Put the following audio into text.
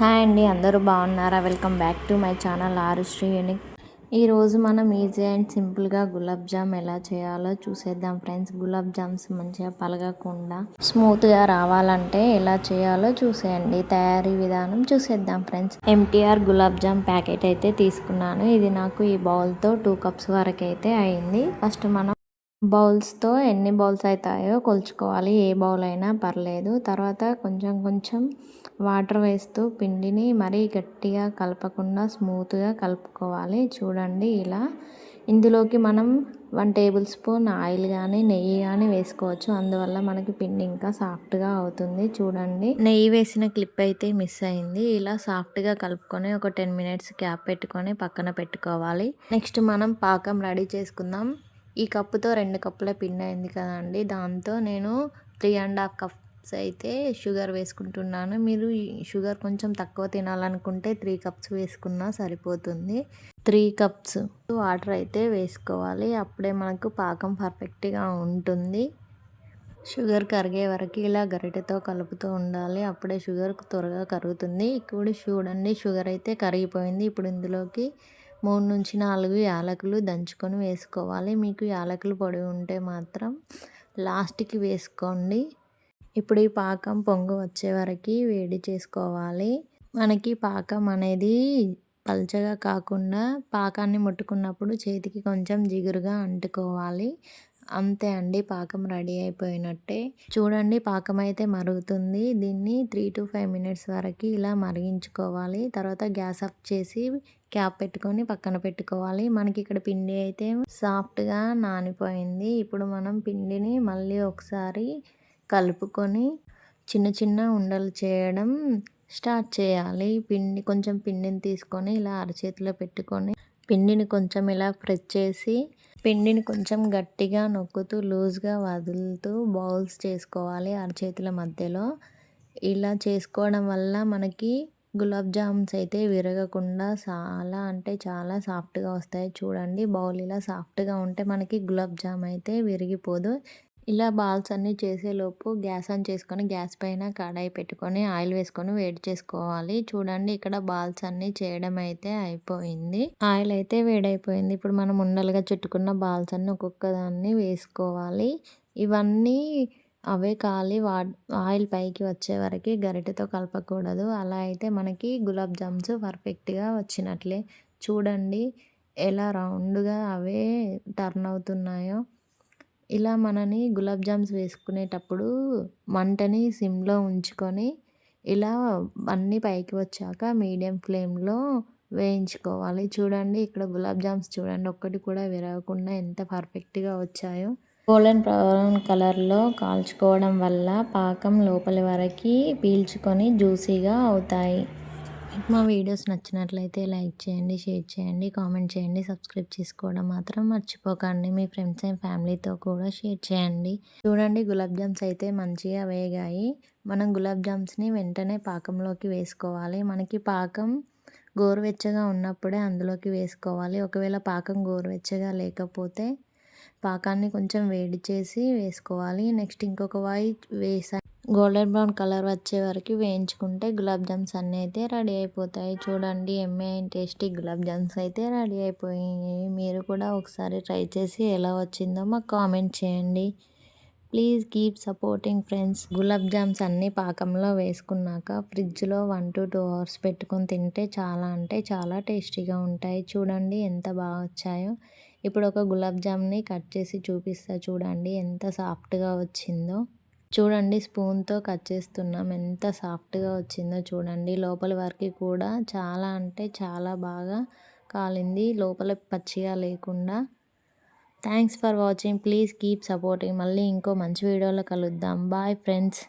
Hi అండి అందరూ బాగున్నారా? Welcome back to my channel Arushri unique. ఈరోజు మనం ఈజీ అండ్ సింపుల్గా గులాబ్ జామ్ ఎలా చేయాలో చూసేద్దాం ఫ్రెండ్స్. గులాబ్ జామ్స్ మంచిగా పలగకుండా స్మూత్గా రావాలంటే ఎలా చేయాలో చూసేయండి. తయారీ విధానం చూసేద్దాం friends. MTR gulab jam packet అయితే తీసుకున్నాను. ఇది నాకు ఈ బౌల్తో టూ కప్స్ వరకు అయితే అయింది. ఫస్ట్ మనం బౌల్స్తో ఎన్ని బౌల్స్ అవుతాయో కొలుచుకోవాలి. ఏ బౌల్ అయినా పర్లేదు. తర్వాత కొంచెం కొంచెం వాటర్ వేస్తూ పిండిని మరీ గట్టిగా కలపకుండా స్మూత్గా కలుపుకోవాలి. చూడండి ఇలా. ఇందులోకి మనం వన్ టేబుల్ స్పూన్ ఆయిల్ కానీ నెయ్యి కానీ వేసుకోవచ్చు. అందువల్ల మనకి పిండి ఇంకా సాఫ్ట్గా అవుతుంది. చూడండి. నెయ్యి వేసిన క్లిప్ అయితే మిస్ అయింది. ఇలా సాఫ్ట్గా కలుపుకొని ఒక టెన్ మినిట్స్ క్యాప్ పెట్టుకొని పక్కన పెట్టుకోవాలి. నెక్స్ట్ మనం పాకం రెడీ చేసుకుందాం. ఈ కప్పుతో రెండు కప్పుల పిండి అయింది కదండి. దాంతో నేను త్రీ అండ్ హాఫ్ కప్స్ అయితే షుగర్ వేసుకుంటున్నాను. మీరు షుగర్ కొంచెం తక్కువ తినాలనుకుంటే త్రీ కప్స్ వేసుకున్నా సరిపోతుంది. త్రీ కప్స్ వాటర్ అయితే వేసుకోవాలి. అప్పుడే మనకు పాకం పర్ఫెక్ట్గా ఉంటుంది. షుగర్ కరిగే వరకు ఇలా గరిటెతో కలుపుతూ ఉండాలి. అప్పుడే షుగర్ త్వరగా కరుగుతుంది. ఇప్పుడు చూడండి షుగర్ అయితే కరిగిపోయింది. ఇప్పుడు ఇందులోకి మూడు నుంచి నాలుగు యాలకులు దంచుకొని వేసుకోవాలి. మీకు యాలకులు పొడి ఉంటే మాత్రం లాస్ట్కి వేసుకోండి. ఇప్పుడు ఈ పాకం పొంగు వచ్చే వరకు వేడి చేసుకోవాలి. మనకి పాకం అనేది పల్చగా కాకుండా పాకాన్ని ముట్టుకున్నప్పుడు చేతికి కొంచెం జిగురుగా అంటుకోవాలి. అంతే అండి పాకం రెడీ అయిపోయినట్టే. చూడండి పాకం అయితే మరుగుతుంది. దీన్ని త్రీ టు ఫైవ్ మినిట్స్ వరకు ఇలా మరిగించుకోవాలి. తర్వాత గ్యాస్ ఆఫ్ చేసి క్యాప్ పెట్టుకొని పక్కన పెట్టుకోవాలి. మనకి ఇక్కడ పిండి అయితే సాఫ్ట్గా నానిపోయింది. ఇప్పుడు మనం పిండిని మళ్ళీ ఒకసారి కలుపుకొని చిన్న చిన్న ఉండలు చేయడం స్టార్ట్ చేయాలి. పిండి కొంచెం పిండిని తీసుకొని ఇలా అరచేతిలో పెట్టుకొని పిండిని కొంచెం ఇలా ప్రెస్ చేసి పిండిని కొంచెం గట్టిగా నొక్కుతూ లూజ్గా వదులుతూ బౌల్స్ చేసుకోవాలి అరచేతుల మధ్యలో. ఇలా చేసుకోవడం వల్ల మనకి గులాబ్ జామ్స్ అయితే విరగకుండా చాలా అంటే చాలా సాఫ్ట్గా వస్తాయి. చూడండి బౌల్ ఇలా సాఫ్ట్గా ఉంటే మనకి గులాబ్ జామ్ అయితే విరిగిపోదు. ఇలా బాల్స్ అన్నీ చేసేలోపు గ్యాస్ ఆన్ చేసుకొని గ్యాస్ పైన కడాయి పెట్టుకొని ఆయిల్ వేసుకొని వేడి చేసుకోవాలి. చూడండి ఇక్కడ బాల్స్ అన్నీ చేయడం అయితే అయిపోయింది. ఆయిల్ అయితే వేడైపోయింది. ఇప్పుడు మనం ఉండలుగా చుట్టుకున్న బాల్స్ అన్నీ ఒక్కొక్క దాన్ని వేసుకోవాలి. ఇవన్నీ అవే కాలి వా ఆయిల్ పైకి వచ్చే వరకు గరిటెతో కలపకూడదు. అలా అయితే మనకి గులాబ్ జామ్స్ పర్ఫెక్ట్గా వచ్చినట్లే. చూడండి ఎలా రౌండ్గా అవే టర్న్ అవుతున్నాయో. ఇలా మనని గులాబ్ జామ్స్ వేసుకునేటప్పుడు మంటని సిమ్లో ఉంచుకొని ఇలా అన్నీ పైకి వచ్చాక మీడియం ఫ్లేమ్లో వేయించుకోవాలి. చూడండి ఇక్కడ గులాబ్ జామ్స్ చూడండి ఒక్కటి కూడా విరగకుండా ఎంత పర్ఫెక్ట్గా వచ్చాయో. గోల్డెన్ బ్రౌన్ కలర్లో కాల్చుకోవడం వల్ల పాకం లోపలి వరకు పీల్చుకొని జ్యూసీగా అవుతాయి. మా వీడియోస్ నచ్చినట్లయితే లైక్ చేయండి షేర్ చేయండి కామెంట్ చేయండి సబ్స్క్రైబ్ చేసుకోవడం మాత్రం మర్చిపోకండి. మీ ఫ్రెండ్స్ అండ్ ఫ్యామిలీతో కూడా షేర్ చేయండి. చూడండి గులాబ్ జామ్స్ అయితే మంచిగా వేగాయి. మనం గులాబ్ జామ్స్ని వెంటనే పాకంలోకి వేసుకోవాలి. మనకి పాకం గోరువెచ్చగా ఉన్నప్పుడే అందులోకి వేసుకోవాలి. ఒకవేళ పాకం గోరువెచ్చగా లేకపోతే పాకాన్ని కొంచెం వేడి చేసి వేసుకోవాలి. నెక్స్ట్ ఇంకొక వాయి వేసా గోల్డెన్ బ్రౌన్ కలర్ వచ్చే వరకు వేయించుకుంటే గులాబ్ జామ్స్ అన్నీ అయితే రెడీ అయిపోతాయి. చూడండి ఎమ్మె టేస్టీ గులాబ్ జామ్స్ అయితే రెడీ అయిపోయాయి మీరు కూడా ఒకసారి ట్రై చేసి ఎలా వచ్చిందో మాకు కామెంట్ చేయండి. Please keep supporting friends. Gulab jams అన్నీ పాకంలో వేసుకున్నాక ఫ్రిడ్జ్లో వన్ టు టూ అవర్స్ పెట్టుకొని తింటే చాలా అంటే చాలా టేస్టీగా ఉంటాయి. చూడండి ఎంత బాగా వచ్చాయో. ఇప్పుడు ఒక గులాబ్ జామ్ని కట్ చేసి చూపిస్తా. చూడండి ఎంత సాఫ్ట్గా వచ్చిందో. చూడండి స్పూన్తో కట్ చేస్తున్నాం. ఎంత సాఫ్ట్గా వచ్చిందో చూడండి. లోపల వరకు కూడా చాలా అంటే చాలా బాగా కాలింది. లోపల పచ్చిగా లేకుండా. Thanks for watching. Please keep supporting. మళ్ళీ ఇంకో మంచి వీడియోలో కలుద్దాం. Bye friends.